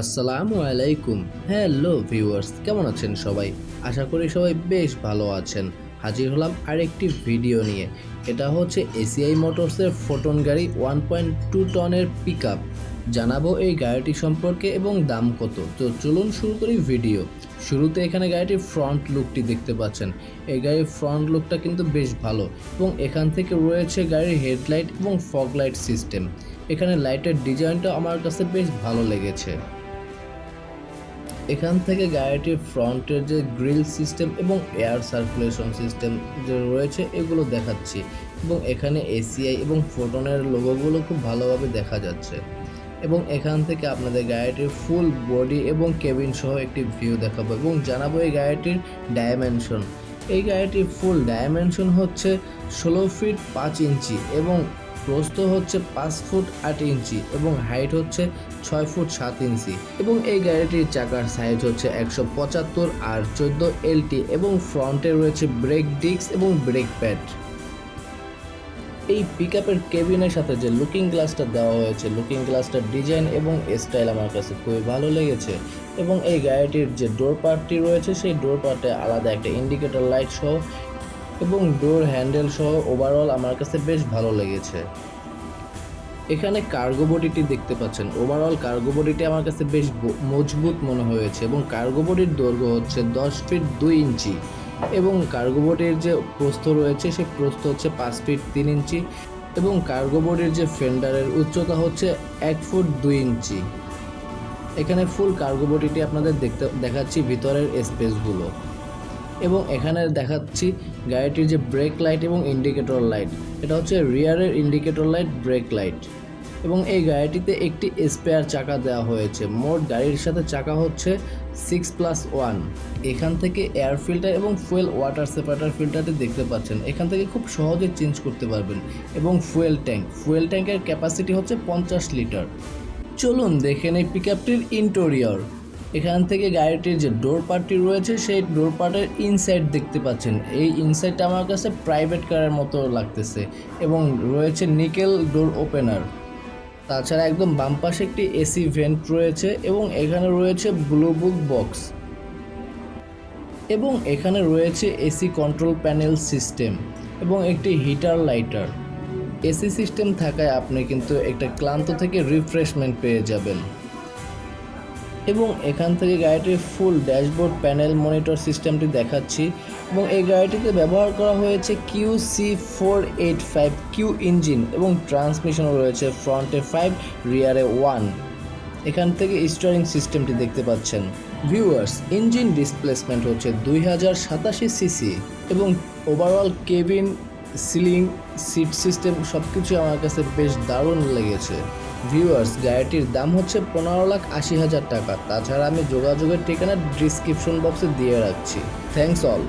আসসালামু আলাইকুম। Hello viewers কেমন আছেন সবাই? আশা করি সবাই বেশ ভালো আছেন। হাজির হলাম আরেকটি ভিডিও নিয়ে। এটা হচ্ছে এসিআই মোটরসের ফোটন গাড়ি ওয়ান পয়েন্ট টু টনের পিক আপ জানাব এই গাড়িটি সম্পর্কে এবং দাম কত। তো চলুন শুরু করি ভিডিও শুরুতে এখানে গাড়িটির ফ্রন্ট লুকটি দেখতে পাচ্ছেন। এই গাড়ির ফ্রন্ট লুকটা কিন্তু বেশ ভালো এবং এখান থেকে রয়েছে গাড়ির হেডলাইট এবং ফগ লাইট সিস্টেম এখানে লাইটের ডিজাইনটা আমার কাছে বেশ ভালো লেগেছে। এখান থেকে গাড়িটির ফ্রন্টের যে গ্রিল সিস্টেম এবং এয়ার সার্কুলেশন সিস্টেম যে রয়েছে, এগুলো দেখাচ্ছি। এবং এখানে এসিআই এবং ফোটনের লোগোগুলো খুব ভালোভাবে দেখা যাচ্ছে। এবং এখান থেকে আপনাদের গাড়িটির ফুল বডি এবং কেবিন সহ একটি ভিউ দেখাবো এবং জানাব এই গাড়িটির ডাইমেনশন। এই গাড়িটির ফুল ডাইমেনশন হচ্ছে ষোলো ফিট পাঁচ ইঞ্চি এবং প্রস্থ হচ্ছে পাঁচ ফুট আট ইঞ্চি এবং হাইট হচ্ছে ছয় ফুট সাত ইঞ্চি এবং এই গাড়িটির চাকার সাইজ হচ্ছে একশো পঁচাত্তর আর চোদ্দ এলটি এবং ফ্রন্টে রয়েছে ব্রেক ডিস্ক এবং ব্রেক প্যাড এই পিক আপের কেবিনের সাথে যে লুকিং গ্লাসটা দেওয়া হয়েছে লুকিং গ্লাসটার ডিজাইন এবং স্টাইল আমার কাছে খুবই ভালো লেগেছে এবং এই গাড়িটির যে ডোর পার্টটি রয়েছে, সেই ডোর পার্টে আলাদা একটা ইন্ডিকেটর লাইট সহ এবং ডোর হ্যান্ডেল সহ ওভারঅল আমার কাছে বেশ ভালো লেগেছে। এখানে কার্গো বডিটি দেখতে পাচ্ছেন। ওভারঅল কার্গো বডিটি আমার কাছে বেশ মজবুত মনে হয়েছে এবং কার্গো বডির দৈর্ঘ্য হচ্ছে দশ ফিট দুই ইঞ্চি এবং কার্গো বডির যে প্রস্থ রয়েছে সে প্রস্থ হচ্ছে পাঁচ ফিট তিন ইঞ্চি এবং কার্গো বডির যে ফেন্ডারের উচ্চতা হচ্ছে এক ফুট দুই ইঞ্চি। এখানে ফুল কার্গো বডিটি আপনাদের দেখতে দেখাচ্ছি ভিতরের স্পেসগুলো এবং এখানে দেখাচ্ছি গাড়িটির যে ব্রেক লাইট এবং ইন্ডিকেটর লাইট এটা হচ্ছে রিয়ারের ইন্ডিকেটর লাইট ব্রেক লাইট এবং এই গাড়িটিতে একটি স্পেয়ার চাকা দেওয়া হয়েছে। মোট গাড়ির সাথে চাকা হচ্ছে সিক্স প্লাস ওয়ান এখান থেকে এয়ার ফিল্টার এবং ফুয়েল ওয়াটার সেপারেটার ফিল্টারটি দেখতে পাচ্ছেন। এখান থেকে খুব সহজে চেঞ্জ করতে পারবেন। এবং ফুয়েল ট্যাঙ্ক ফুয়েল ট্যাঙ্কের ক্যাপাসিটি হচ্ছে পঞ্চাশ লিটার চলুন দেখে নেই পিক আপটির ইন্টেরিয়র এখান থেকে গাড়িটির যে ডোর পার্টটি রয়েছে, সেই ডোর পার্টের ইনসাইড দেখতে পাচ্ছেন। এই ইনসাইডটা আমার কাছে প্রাইভেট কারের মতো লাগতেছে এবং রয়েছে নিকেল ডোর ওপেনার তাছাড়া একদম বাম পাশে একটি এসি ভেন্ট রয়েছে এবং এখানে রয়েছে ব্লু বুক বক্স এবং এখানে রয়েছে এসি কন্ট্রোল প্যানেল সিস্টেম এবং একটি হিটার লাইটার এসি সিস্টেম থাকায় আপনি কিন্তু একটা ক্লান্ত থেকে রিফ্রেশমেন্ট পেয়ে যাবেন। এবং এখান থেকে গাড়িটির ফুল ড্যাশবোর্ড প্যানেল মনিটর সিস্টেমটি দেখাচ্ছি এবং এই গাড়িটিতে ব্যবহার করা হয়েছে Q C four eight five Q engine এবং ট্রান্সমিশনও রয়েছে ফ্রন্টে ফাইভ রিয়ারে ওয়ান এখান থেকে স্টারিং সিস্টেমটি দেখতে পাচ্ছেন। ভিউয়ার্স ইঞ্জিন ডিসপ্লেসমেন্ট হচ্ছে দুই হাজার সাতাশি সিসি এবং overall cabin ceiling seat system সব কিছু আমার কাছে বেশ দারুণ লেগেছে। ভিউয়ার্স, গাড়িটির দাম হচ্ছে পনেরো লাখ আশি হাজার টাকা। তাছাড়া আমি যোগাযোগের ঠিকানা ডিসক্রিপশন বক্সে দিয়ে রাখছি। Thanks all